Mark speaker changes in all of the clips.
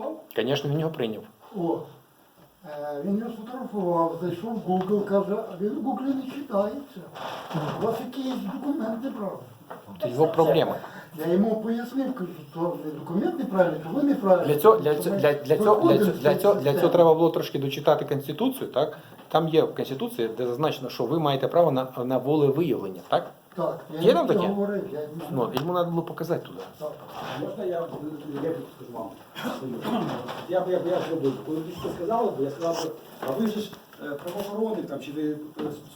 Speaker 1: сфотографував?
Speaker 2: Звісно, він його прийняв.
Speaker 1: О. Е, Він його сфотографував, зайшов в Google, каже, а він в Google не читається. У вас якісь документи правда.
Speaker 2: Це його проблема.
Speaker 1: Я йому пояснив, кажу, то документ неправильний, то ви неправильно.
Speaker 2: Для цього, для, цього, для, для, цього, для, цього, для, цього, для цього треба було трошки дочитати Конституцію, так? Там є в Конституції, де зазначено, що ви маєте право на, на волевиявлення, так?
Speaker 1: Так, я
Speaker 2: Є там таке?
Speaker 1: говорив, я йому
Speaker 2: Ну, йому треба було показати туди.
Speaker 1: Так.
Speaker 3: Можна я репліку скажу вам? Я б я, б- я зробив. Коли ви що сказали, бо я сказав, би, а ви ж правоохоронник там, чи ви е,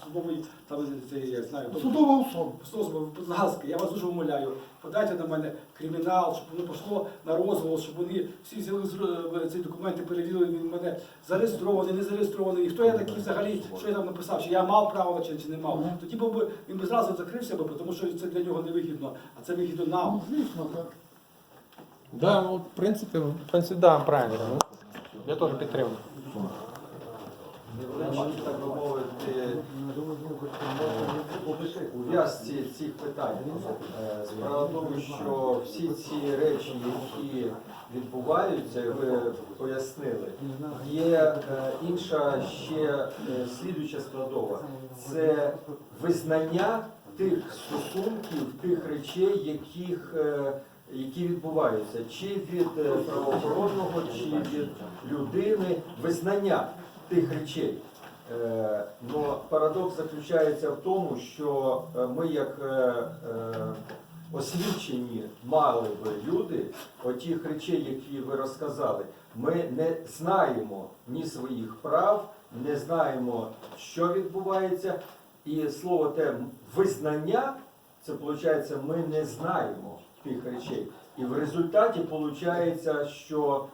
Speaker 3: судовий, там, це, я знаю, хто-
Speaker 1: Судова особа.
Speaker 3: Будь ласка, я вас дуже умоляю, подайте на мене кримінал, щоб воно пішло на розголос, щоб вони всі взяли з- е, ці документи, перевірили, він мене зареєстрований, не зареєстрований. І хто я такий взагалі, що я там написав, чи я мав право чи, чи не мав. Тоді б він би зразу закрився, б, тому що це для нього не вигідно, а це вигідно нам.
Speaker 1: Ну, звісно, так.
Speaker 2: Да, ну, в принципі, в принципі, да, правильно. Я теж підтримую.
Speaker 4: Невеличкі, так би мовити, у в'язці цих питань. Е, Справа в тому, що всі ці речі, які відбуваються, ви пояснили, є е, інша ще е, слідуюча складова. Це визнання тих стосунків, тих речей, яких, е, які відбуваються, чи від е, правоохоронного, чи від людини, визнання тих речей. Е, Но парадокс заключається в тому, що е, ми, як е, освічені мали би люди, отіх речей, які ви розказали, ми не знаємо ні своїх прав, не знаємо, що відбувається. І слово те визнання, це виходить, ми не знаємо тих речей. І в результаті виходить, що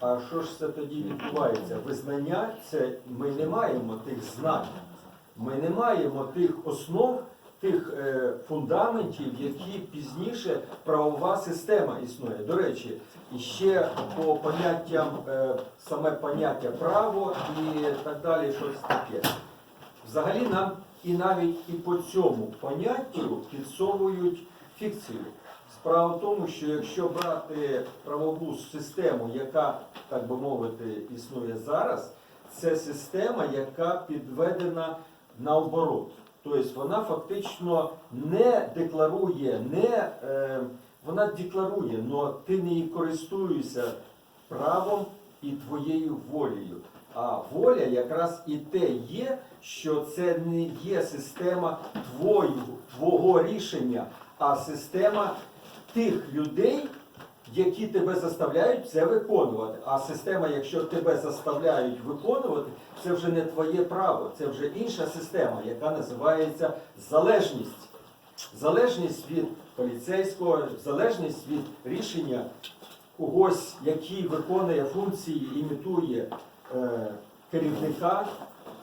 Speaker 4: а що ж це тоді відбувається? Визнання це ми не маємо тих знань, ми не маємо тих основ, тих е, фундаментів, які пізніше правова система існує. До речі, ще по поняттям е, саме поняття право і так далі, щось таке. Взагалі нам і навіть і по цьому поняттю підсовують фікцію. Справа в тому, що якщо брати правову систему, яка, так би мовити, існує зараз, це система, яка підведена наоборот. Тобто вона фактично не декларує, не, е, вона декларує, але ти не користуєшся правом і твоєю волею. А воля якраз і те є, що це не є система твою, твого рішення, а система тих людей, які тебе заставляють це виконувати. А система, якщо тебе заставляють виконувати, це вже не твоє право, це вже інша система, яка називається залежність. Залежність від поліцейського, залежність від рішення когось, який виконує функції, імітує е, керівника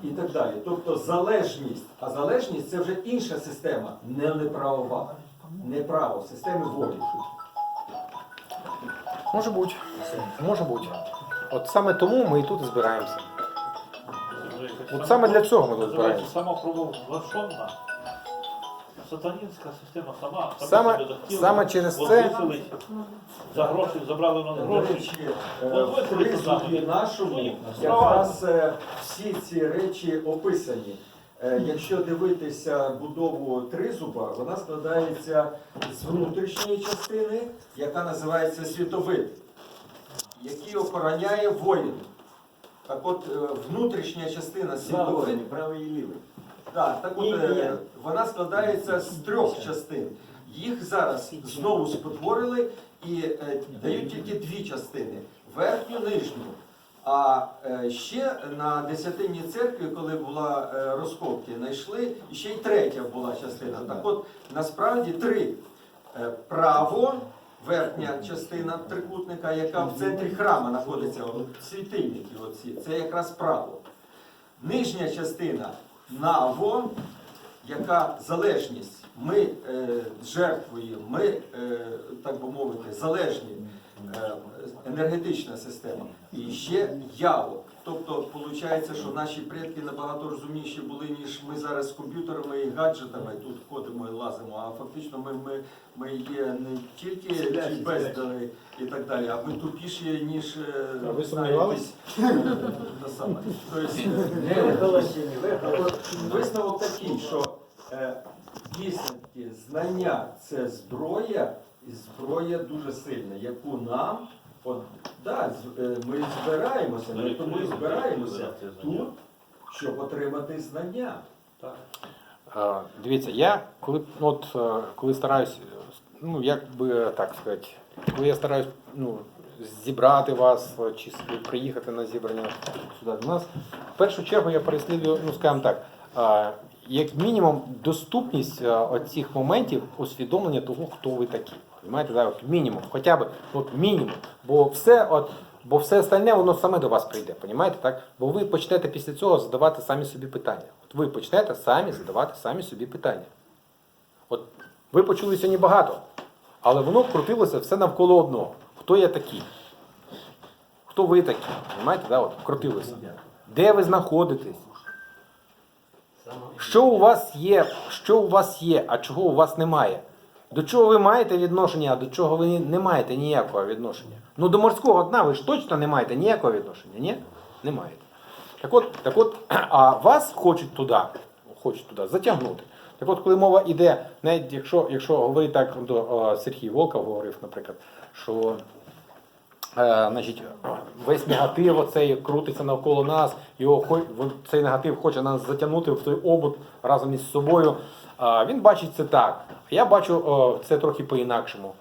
Speaker 4: і так далі. Тобто залежність, а залежність це вже інша система, не неправова, не право, системи волі.
Speaker 2: Може бути. Може бути. От саме тому ми і тут і збираємося. От саме для цього ми тут збираємося.
Speaker 5: самопровозглашена сатанінська система сама. сама
Speaker 2: Саме- саме через це-
Speaker 5: За гроші забрали
Speaker 4: До
Speaker 5: гроші.
Speaker 4: речі, е, в призові нашому якраз е, всі ці речі описані. Е, Якщо дивитися будову тризуба, вона складається з внутрішньої частини, яка називається світовид, який охороняє воїн. Так от е, внутрішня частина світовид
Speaker 6: правий і лівий.
Speaker 4: так, так от е, вона складається з трьох частин. Їх зараз знову спотворили і дають тільки дві частини верхню, нижню. А е, ще на десятинній церкві, коли була е, розкопки, знайшли ще й третя була частина. Так от насправді три. Е, Право, верхня частина трикутника, яка в центрі храму знаходиться, світильники оці, це якраз право. Нижня частина наво, яка залежність. Ми е, жертвуємо, ми, е, так би мовити, залежні. Е, енергетична система. І ще яво. Тобто, виходить, що наші предки набагато розумніші були, ніж ми зараз з комп'ютерами і гаджетами тут ходимо і лазимо. А фактично ми, ми, ми є не тільки бездари і так далі, а ми тупіші, ніж
Speaker 2: А ви сумнівались?
Speaker 4: Висновок такий, що е, дійсно знання це зброя, і зброя дуже сильна, яку нам, от, да, е, ми збираємося, ми тому і збираємося тут, щоб отримати знання.
Speaker 5: Так.
Speaker 2: Е, Дивіться, я коли ну, от е, коли стараюсь, е, ну як би так сказати, коли я стараюсь ну, зібрати вас е, чи с- приїхати на зібрання сюди до нас, в першу чергу я переслідую, ну скажімо так, е, як мінімум доступність е, оцих моментів усвідомлення того, хто ви такі. Понимаєте, да? от мінімум, хоча б от мінімум. Бо все, от, бо все остальне воно саме до вас прийде, понімаєте, так? Бо ви почнете після цього задавати самі собі питання. От ви почнете самі задавати самі собі питання. От ви почули сьогодні багато, але воно крутилося все навколо одного. Хто я такий? Хто ви такі? Понимаєте, да? От, крутилося. Де ви знаходитесь? Що у вас є, що у вас є, а чого у вас немає? До чого ви маєте відношення, а до чого ви не маєте ніякого відношення? Ну до морського дна ви ж точно не маєте ніякого відношення, ні? Не маєте. Так от, так от, а вас хочуть туди, хочуть туди затягнути. Так от, коли мова йде, навіть якщо, якщо говорити так, Сергій Волков говорив, наприклад, що Е, значить, весь негатив оцей крутиться навколо нас, його цей негатив хоче нас затягнути в той обут разом із собою. Він бачить це так. Я бачу це трохи по-інакшому.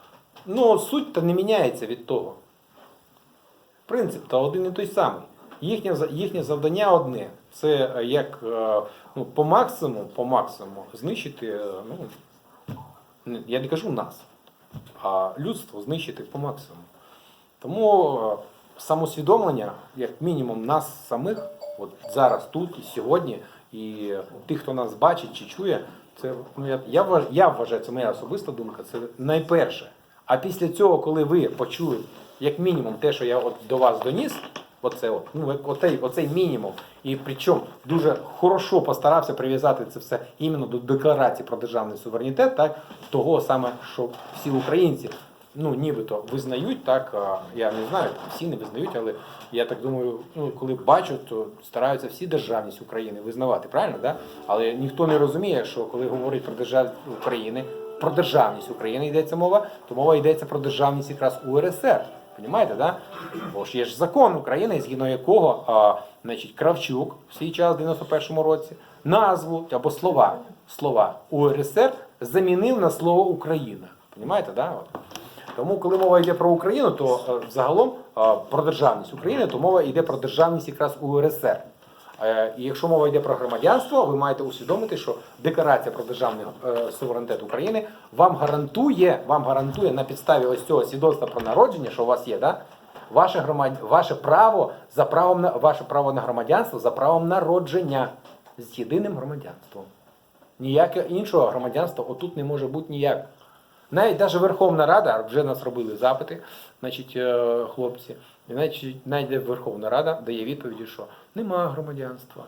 Speaker 2: Ну, суть то не міняється від того. Принцип то один і той самий. Їхнє, їхнє завдання одне. Це е, як е, ну, по максимуму, по максимуму знищити, е, ну, я не кажу нас, а людство знищити по максимуму. Тому самосвідомлення, як мінімум, нас самих, от зараз, тут і сьогодні, і тих, хто нас бачить чи чує, це ну я, я, я вважаю, це моя особиста думка, це найперше. А після цього, коли ви почуєте, як мінімум, те, що я от до вас доніс, оце от, ну, оцей, оцей мінімум, і причому дуже хорошо постарався прив'язати це все іменно до декларації про державний суверенітет, так, того саме, що всі українці ну, нібито визнають, так, я не знаю, всі не визнають, але я так думаю, ну, коли бачать, то стараються всі державність України визнавати, правильно? Да? Але ніхто не розуміє, що коли говорять про державність України, про державність України йдеться мова, то мова йдеться про державність якраз УРСР. Понімаєте, да? Бо ж є ж закон України, згідно якого а, значить, Кравчук в свій час, в 91-му році, назву або слова, слова УРСР замінив на слово Україна. Понімаєте, да? Тому, коли мова йде про Україну, то е, загалом е, про державність України, то мова йде про державність якраз УРСР. Е, І якщо мова йде про громадянство, ви маєте усвідомити, що декларація про державний суверенітет України вам гарантує, вам гарантує на підставі ось цього свідоцтва про народження, що у вас є, да? ваше, громад... ваше право за правом на ваше право на громадянство за правом народження з єдиним громадянством. Ніяке іншого громадянства отут не може бути ніяк. Навіть навіть Верховна Рада, вже нас робили запити, значить, е, хлопці, навіть, навіть Верховна Рада дає відповіді, що нема громадянства.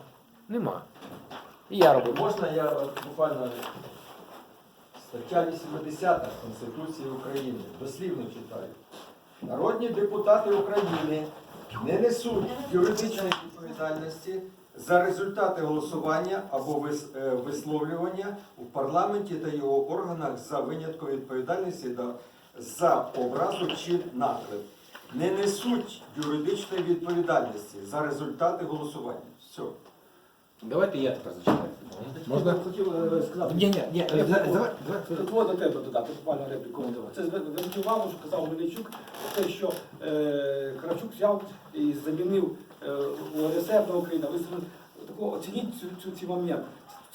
Speaker 2: Нема. І я робив.
Speaker 4: Можна я буквально стаття 80 Конституції України дослівно читаю. Народні депутати України не несуть юридичної відповідальності за результати голосування або е, висловлювання у парламенті та його органах за винятком відповідальності за образу чи наклеп. Не несуть юридичної відповідальності за результати голосування. Все.
Speaker 2: Давайте я тепер зачитаю. Можна?
Speaker 3: Хотів е, сказати.
Speaker 2: Ні, ні, ні,
Speaker 3: Я
Speaker 2: давай, давай.
Speaker 3: Тут можна тебе додати, буквально репліку. Це зверніть увагу, що казав Мельничук, те, що е, Кравчук взяв і замінив е, УРСР на Україну. Ви себе тако оцініть цю, цю, цей момент.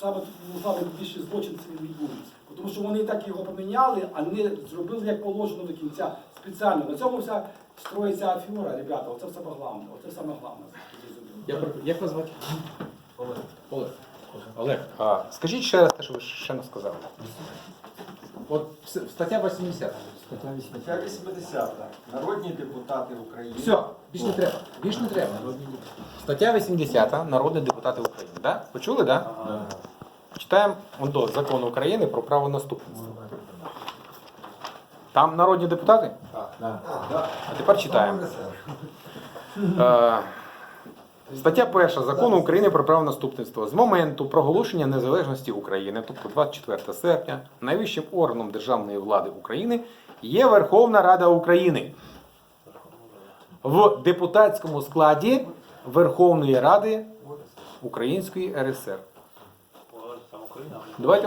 Speaker 3: Саме ну, саме більше злочин це відбудеться. Тому що вони і так його поміняли, а не зробили як положено до кінця спеціально. На цьому вся строїться афіра, ребята. Оце саме головне. Оце саме головне.
Speaker 2: Я Як вас звати? Олег. Олег. Олег, а скажіть ще раз те, що ви ще не сказали. От стаття 80
Speaker 4: Стаття 80. Народні депутати України.
Speaker 2: Все, більш не треба. Більш не треба. Стаття 80 народні депутати України. Да? Почули, так? Да? Читаємо он до закон України про право наступництва. Там народні депутати?
Speaker 4: Да.
Speaker 2: А тепер читаємо. Е, Стаття 1 закону України про право наступництва. З моменту проголошення незалежності України, тобто 24 серпня, найвищим органом державної влади України є Верховна Рада України. В депутатському складі Верховної Ради Української РСР. Давайте